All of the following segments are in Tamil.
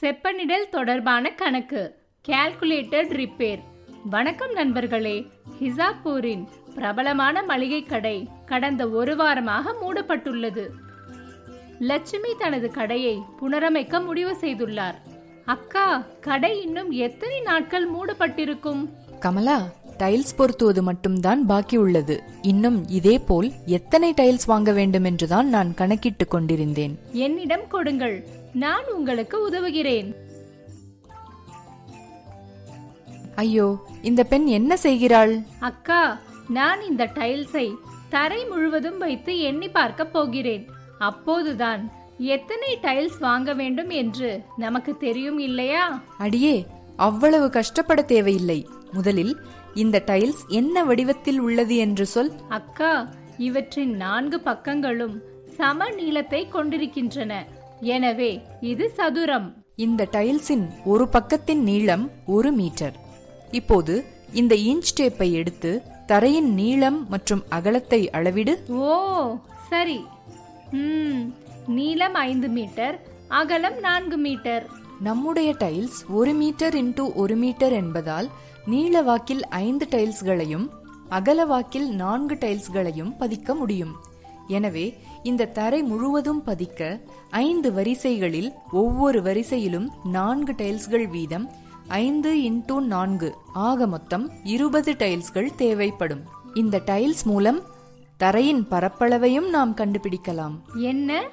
செப்பனிடல் தொடர்பான கணக்கு கால்குலேட்டட் ரிப்பேர் வணக்கம் நண்பர்களே ஹிசாப்பூரின் பிரபலமான மளிகை கடை கடந்த ஒரு வாரமாக மூடப்பட்டுள்ளது. லட்சுமி தனது கடையை புனரமைக்க முடிவு செய்துள்ளார். அக்கா கடை இன்னும் எத்தனை நாட்கள் மூடப்பட்டிருக்கும்? கமலா டைல்ஸ் பொருத்துவது மட்டும்தான் பாக்கி உள்ளது இன்னும் இதேபோல் எத்தனை டைல்ஸ் வாங்க வேண்டும் என்றுதான் நான் கணக்கிட்டுக் கொண்டிருந்தேன். என்னிடம் கொடுங்கள். நான் உங்களுக்கு உதவுகிறேன். ஐயோ இந்த பெண் என்ன செய்கிறாள்? அக்கா நான் இந்த டைல்ஸை தரை முழுவதும் வைத்து எண்ணி பார்க்க போகிறேன். அப்போதுதான் எத்தனை டைல்ஸ் வாங்க வேண்டும் என்று நமக்கு தெரியும் இல்லையா? அடியே அவ்வளவு கஷ்டப்பட தேவையில்லை. முதலில் இந்த டைல்ஸ் என்ன வடிவத்தில் உள்ளது என்று சொல். அக்கா இவற்றின் நான்கு பக்கங்களும் சம நீளத்தை கொண்டிருக்கின்றன. எனவே இது சதுரம். இந்த டைல்ஸின் ஒரு பக்கத்தின் நீளம் ஒரு மீட்டர். இப்போது இந்த இன்ச் டேப்பை எடுத்து தரையின் நீளம் மற்றும் அகலத்தை அளவிடு. ஓ சரி. ம் நீளம் ஐந்து மீட்டர் அகலம் நான்கு மீட்டர். நம்முடைய டைல்ஸ் ஒரு மீட்டர் இன்டூ ஒரு மீட்டர் என்பதால் நீள வாக்கில் ஐந்து டைல்ஸ்களையும் அகல வாக்கில் நான்கு டைல்ஸ்களையும் பதிக்க முடியும். எனவே இந்த தரை முழுவதும் பதிக்க ஐந்து வரிசைகளில் ஒவ்வொரு வரிசையிலும் நான்கு டைல்ஸ்கள் வீதம் ஐந்து இன்டூ நான்கு. ஆக மொத்தம் இருபது டைல்ஸ்கள் தேவைப்படும். இந்த டைல்ஸ் மூலம் தரையின் பரப்பளவையும் நாம் கண்டுபிடிக்கலாம். என்ன?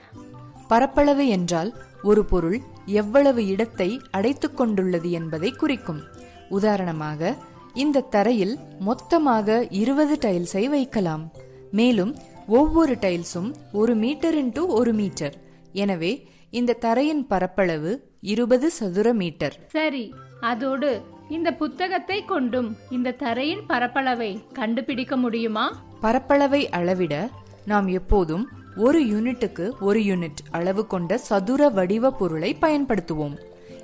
பரப்பளவு என்றால் ஒரு பொருள் எவ்வளவு இடத்தை அடைத்துக் கொண்டுள்ளது என்பதை குறிக்கும். உதாரணமாக இந்த தரையில் மொத்தமாக இருபது டைல்ஸை வைக்கலாம். மேலும் ஒவ்வொரு டைல்ஸும் ஒரு மீட்டர் இன்டூ ஒரு மீட்டர். எனவே இந்த தரையின் பரப்பளவு இருபது சதுர மீட்டர். சரி அதோடு இந்த புத்தகத்தை கொண்டும் இந்த தரையின் பரப்பளவை கண்டுபிடிக்க முடியுமா? பரப்பளவை அளவிட நாம் எப்போதும் ஒரு யூனிட்டுக்கு ஒரு யூனிட் அளவு கொண்ட சதுர வடிவ பொருளை பயன்படுத்துவோம்.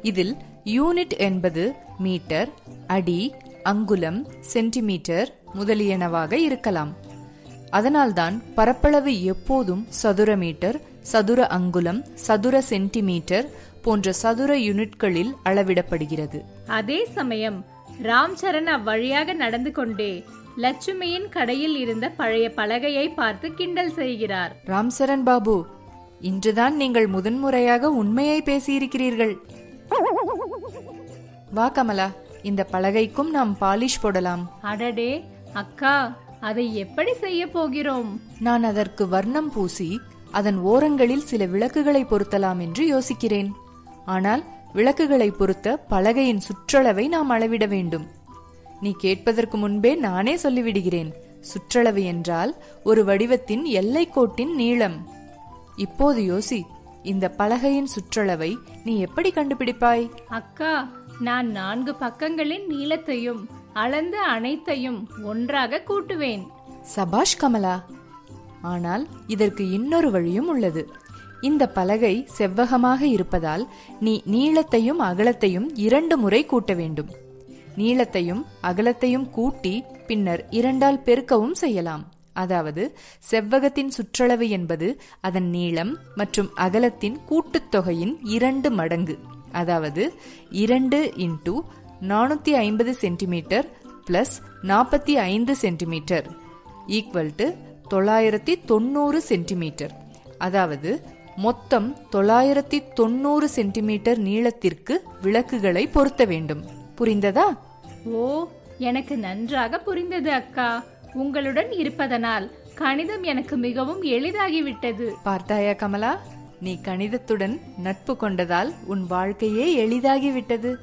இதில் யூனிட் என்பது மீட்டர் அடி அங்குலம் சென்டிமீட்டர் முதலியனவாக இருக்கலாம். அதனால்தான் பரப்பளவு எப்போதும் சதுர மீட்டர் சதுர அங்குலம் சதுர சென்டிமீட்டர் போன்ற சதுர யூனிட்களில் அளவிடப்படுகிறது. அதே சமயம் ராம்சரண் அவ்வழியாக நடந்து கொண்டே லட்சுமியின் கடையில் இருந்த பழைய பலகையை பார்த்து கிண்டல் செய்கிறார். ராம்சரண் பாபு இன்றுதான் நீங்கள் முதன்முறையாக உண்மையை பேசியிருக்கிறீர்கள். வா கமலா இந்த பலகைக்கும் நாம் பாலிஷ் போடலாம். அடடே அக்கா அதை எப்படி செய்ய போகிறோம்? நான் அதற்கு வர்ணம் பூசி அதன் ஓரங்களில் சில விளக்குகளை பொருத்தலாம் என்று யோசிக்கிறேன். ஆனால் விளக்குகளை பொருத்த பலகையின் சுற்றளவை நாம் அளவிட வேண்டும். நீ கேட்பதற்கு முன்பே நானே சொல்லிவிடுகிறேன். சுற்றளவு என்றால் ஒரு வடிவத்தின் எல்லைக்கோட்டின் நீளம். இப்போது யோசி இந்த பலகையின் சுற்றளவை நீ எப்படி கண்டுபிடிப்பாய்? அக்கா நான் நான்கு பக்கங்களின் நீளத்தையும் அளந்து அனைத்தையும் ஒன்றாக கூட்டுவேன். சபாஷ் கமலா ஆனால் இதற்கு இன்னொரு வழியும் உள்ளது. இந்த பலகை செவ்வகமாக இருப்பதால் நீ நீளத்தையும் அகலத்தையும் இரண்டு முறை கூட்ட வேண்டும். நீளத்தையும் அகலத்தையும் கூட்டி பின்னர் இரண்டால் பெருக்கவும் செய்யலாம். அதாவது செவ்வகத்தின் சுற்றளவு என்பது அதன் நீளம் மற்றும் அகலத்தின் கூட்டுத்தொகையின் இரண்டு மடங்கு. அதாவது இரண்டு இன்டூ நானூத்தி ஐம்பது சென்டிமீட்டர் பிளஸ் நாற்பத்தி ஐந்து சென்டிமீட்டர் ஈக்குவல் டு தொள்ளாயிரத்தி தொண்ணூறு சென்டிமீட்டர். அதாவது மொத்தம் தொள்ளாயிரத்தி தொண்ணூறு சென்டிமீட்டர் நீளத்திற்கு விளக்குகளை பொருத்த வேண்டும். புரிந்ததா? ஓ எனக்கு நன்றாக புரிந்தது அக்கா. உங்களுடன் இருப்பதனால் கணிதம் எனக்கு மிகவும் எளிதாகிவிட்டது. பார்த்தாயா கமலா? நீ கணிதத்துடன் நட்பு கொண்டதால் உன் வாழ்க்கையே எளிதாகிவிட்டது.